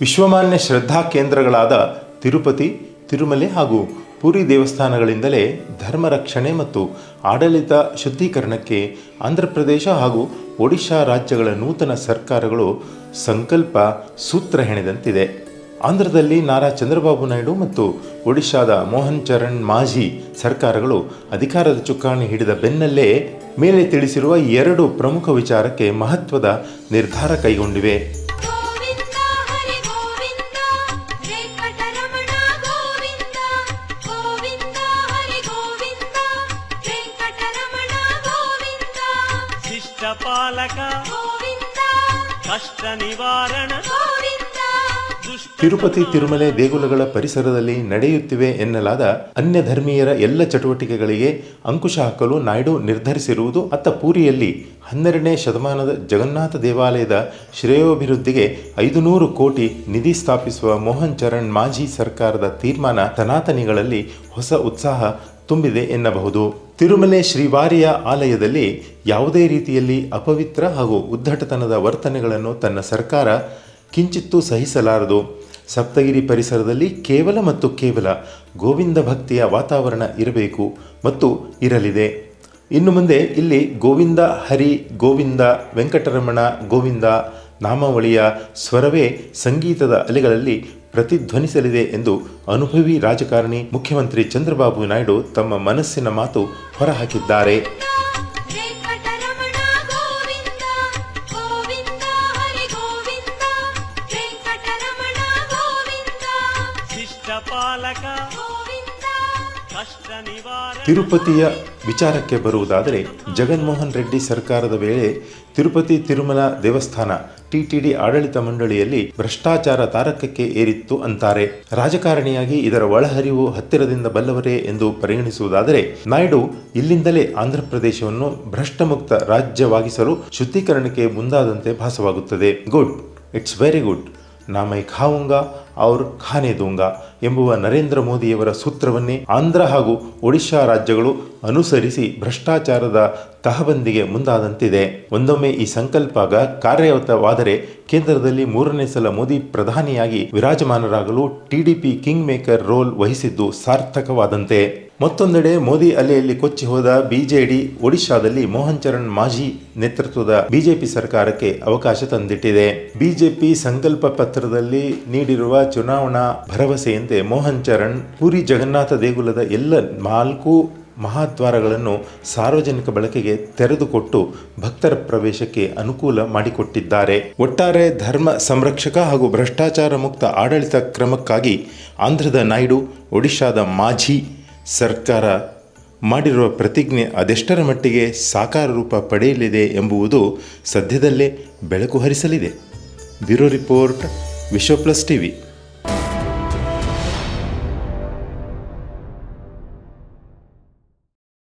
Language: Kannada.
ವಿಶ್ವಮಾನ್ಯ ಶ್ರದ್ಧಾ ಕೇಂದ್ರಗಳಾದ ತಿರುಪತಿ, ತಿರುಮಲೆ ಹಾಗೂ ಪುರಿ ದೇವಸ್ಥಾನಗಳಿಂದಲೇ ಧರ್ಮ ರಕ್ಷಣೆ ಮತ್ತು ಆಡಳಿತ ಶುದ್ಧೀಕರಣಕ್ಕೆ ಆಂಧ್ರಪ್ರದೇಶ ಹಾಗೂ ಒಡಿಶಾ ರಾಜ್ಯಗಳ ನೂತನ ಸರ್ಕಾರಗಳು ಸಂಕಲ್ಪ ಸೂತ್ರ ಹೆಣೆದಂತಿದೆ. ಆಂಧ್ರದಲ್ಲಿ ನಾರಾ ಚಂದ್ರಬಾಬು ನಾಯ್ಡು ಮತ್ತು ಒಡಿಶಾದ ಮೋಹನ್ ಚರಣ್ ಮಾಝಿ ಸರ್ಕಾರಗಳು ಅಧಿಕಾರದ ಚುಕ್ಕಾಣಿ ಹಿಡಿದ ಬೆನ್ನಲ್ಲೇ ಮೇಲೆ ತಿಳಿಸಿರುವ ಎರಡು ಪ್ರಮುಖ ವಿಚಾರಕ್ಕೆ ಮಹತ್ವದ ನಿರ್ಧಾರ ಕೈಗೊಂಡಿವೆ. ಗೋವಿಂದ. ಕಷ್ಟ ನಿವಾರಣ. ಗೋವಿಂದ. ತಿರುಪತಿ ತಿರುಮಲೆ ದೇಗುಲಗಳ ಪರಿಸರದಲ್ಲಿ ನಡೆಯುತ್ತಿವೆ ಎನ್ನಲಾದ ಅನ್ಯ ಧರ್ಮೀಯರ ಎಲ್ಲ ಚಟುವಟಿಕೆಗಳಿಗೆ ಅಂಕುಶ ಹಾಕಲು ನಾಯ್ಡು ನಿರ್ಧರಿಸಿರುವುದು ಅತ್ತ ಪೂರಿಯಲ್ಲಿ ಹನ್ನೆರಡನೇ ಶತಮಾನದ ಜಗನ್ನಾಥ ದೇವಾಲಯದ ಶ್ರೇಯೋಭಿವೃದ್ಧಿಗೆ ಐದು ನೂರು ಕೋಟಿ ನಿಧಿ ಸ್ಥಾಪಿಸುವ ಮೋಹನ್ ಚರಣ್ ಮಾಜಿ ಸರ್ಕಾರದ ತೀರ್ಮಾನ ಸನಾತನಿಗಳಲ್ಲಿ ಹೊಸ ಉತ್ಸಾಹ ತುಂಬಿದೆ ಎನ್ನಬಹುದು. ತಿರುಮಲೆ ಶ್ರೀವಾರಿಯ ಆಲಯದಲ್ಲಿ ಯಾವುದೇ ರೀತಿಯಲ್ಲಿ ಅಪವಿತ್ರ ಹಾಗೂ ಉದ್ದಟತನದ ವರ್ತನೆಗಳನ್ನು ತನ್ನ ಸರ್ಕಾರ ಕಿಂಚಿತ್ತೂ ಸಹಿಸಲಾರದು. ಸಪ್ತಗಿರಿ ಪರಿಸರದಲ್ಲಿ ಕೇವಲ ಮತ್ತು ಕೇವಲ ಗೋವಿಂದ ಭಕ್ತಿಯ ವಾತಾವರಣ ಇರಬೇಕು ಮತ್ತು ಇರಲಿದೆ. ಇನ್ನು ಮುಂದೆ ಇಲ್ಲಿ ಗೋವಿಂದ ಹರಿ ಗೋವಿಂದ ವೆಂಕಟರಮಣ ಗೋವಿಂದ ನಾಮಾವಳಿಯ ಸ್ವರವೇ ಸಂಗೀತದ ಅಲೆಗಳಲ್ಲಿ ಪ್ರತಿಧ್ವನಿಸಲಿದೆ ಎಂದು ಅನುಭವಿ ರಾಜಕಾರಣಿ ಮುಖ್ಯಮಂತ್ರಿ ಚಂದ್ರಬಾಬು ನಾಯ್ಡು ತಮ್ಮ ಮನಸ್ಸಿನ ಮಾತು ಹೊರಹಾಕಿದ್ದಾರೆ. ವೆಂಕಟರಮಣ ತಿರುಪತಿಯ ವಿಚಾರಕ್ಕೆ ಬರುವುದಾದರೆ ಜಗನ್ಮೋಹನ್ ರೆಡ್ಡಿ ಸರ್ಕಾರದ ವೇಳೆ ತಿರುಪತಿ ತಿರುಮಲ ದೇವಸ್ಥಾನ ಟಿಟಿಡಿ ಆಡಳಿತ ಮಂಡಳಿಯಲ್ಲಿ ಭ್ರಷ್ಟಾಚಾರ ತಾರಕಕ್ಕೆ ಏರಿತ್ತು ಅಂತಾರೆ. ರಾಜಕಾರಣಿಯಾಗಿ ಇದರ ಒಳಹರಿವು ಹತ್ತಿರದಿಂದ ಬಲ್ಲವರೇ ಎಂದು ಪರಿಗಣಿಸುವುದಾದರೆ ನಾಯ್ಡು ಇಲ್ಲಿಂದಲೇ ಆಂಧ್ರಪ್ರದೇಶವನ್ನು ಭ್ರಷ್ಟಮುಕ್ತ ರಾಜ್ಯವಾಗಿಸಲು ಶುದ್ಧೀಕರಣಕ್ಕೆ ಮುಂದಾದಂತೆ ಭಾಸವಾಗುತ್ತದೆ. ಗುಡ್. ಇಟ್ಸ್ ವೆರಿ ಗುಡ್ ನಾ ಮೈ ಖಾವುಂಗಾ, ಔರ್ ಖಾನೆ ದೂಂಗಾ ಎಂಬುವ ನರೇಂದ್ರ ಮೋದಿಯವರ ಸೂತ್ರವನ್ನೇ ಆಂಧ್ರ ಹಾಗೂ ಒಡಿಶಾ ರಾಜ್ಯಗಳು ಅನುಸರಿಸಿ ಭ್ರಷ್ಟಾಚಾರದ ತಹಬಂದಿಗೆ ಮುಂದಾದಂತಿದೆ. ಒಂದೊಮ್ಮೆ ಈ ಸಂಕಲ್ಪ ಕಾರ್ಯವತವಾದರೆ ಕೇಂದ್ರದಲ್ಲಿ ಮೂರನೇ ಸಲ ಮೋದಿ ಪ್ರಧಾನಿಯಾಗಿ ವಿರಾಜಮಾನರಾಗಲು ಟಿಡಿಪಿ ಕಿಂಗ್ ಮೇಕರ್ ರೋಲ್ ವಹಿಸಿದ್ದು ಸಾರ್ಥಕವಾದಂತೆ. ಮತ್ತೊಂದೆಡೆ ಮೋದಿ ಅಲೆಯಲ್ಲಿ ಕೊಚ್ಚಿ ಹೋದ ಬಿಜೆಡಿ ಒಡಿಶಾದಲ್ಲಿ ಮೋಹನ್ ಚರಣ್ ಮಾಜಿ ನೇತೃತ್ವದ ಬಿಜೆಪಿ ಸರ್ಕಾರಕ್ಕೆ ಅವಕಾಶ ತಂದಿಟ್ಟಿದೆ. ಬಿಜೆಪಿ ಸಂಕಲ್ಪ ಪತ್ರದಲ್ಲಿ ನೀಡಿರುವ ಚುನಾವಣಾ ಭರವಸೆಯಂತೆ ಮೋಹನ್ ಚರಣ್, ಪುರಿ ಜಗನ್ನಾಥ ದೇಗುಲದ ಎಲ್ಲ ನಾಲ್ಕು ಮಹಾದ್ವಾರಗಳನ್ನು ಸಾರ್ವಜನಿಕ ಬಳಕೆಗೆ ತೆರೆದುಕೊಟ್ಟು ಭಕ್ತರ ಪ್ರವೇಶಕ್ಕೆ ಅನುಕೂಲ ಮಾಡಿಕೊಟ್ಟಿದ್ದಾರೆ. ಒಟ್ಟಾರೆ ಧರ್ಮ ಸಂರಕ್ಷಕ ಹಾಗೂ ಭ್ರಷ್ಟಾಚಾರ ಮುಕ್ತ ಆಡಳಿತ ಕ್ರಮಕ್ಕಾಗಿ ಆಂಧ್ರದ ನಾಯ್ಡು, ಒಡಿಶಾದ ಮಾಝಿ ಸರ್ಕಾರ ಮಾಡಿರುವ ಪ್ರತಿಜ್ಞೆ ಅದೆಷ್ಟರ ಮಟ್ಟಿಗೆ ಸಾಕಾರ ರೂಪ ಪಡೆಯಲಿದೆ ಎಂಬುವುದು ಸದ್ಯದಲ್ಲೇ ಬೆಳಕು ಹರಿಸಲಿದೆ. Bureau report Vishwa plus TV.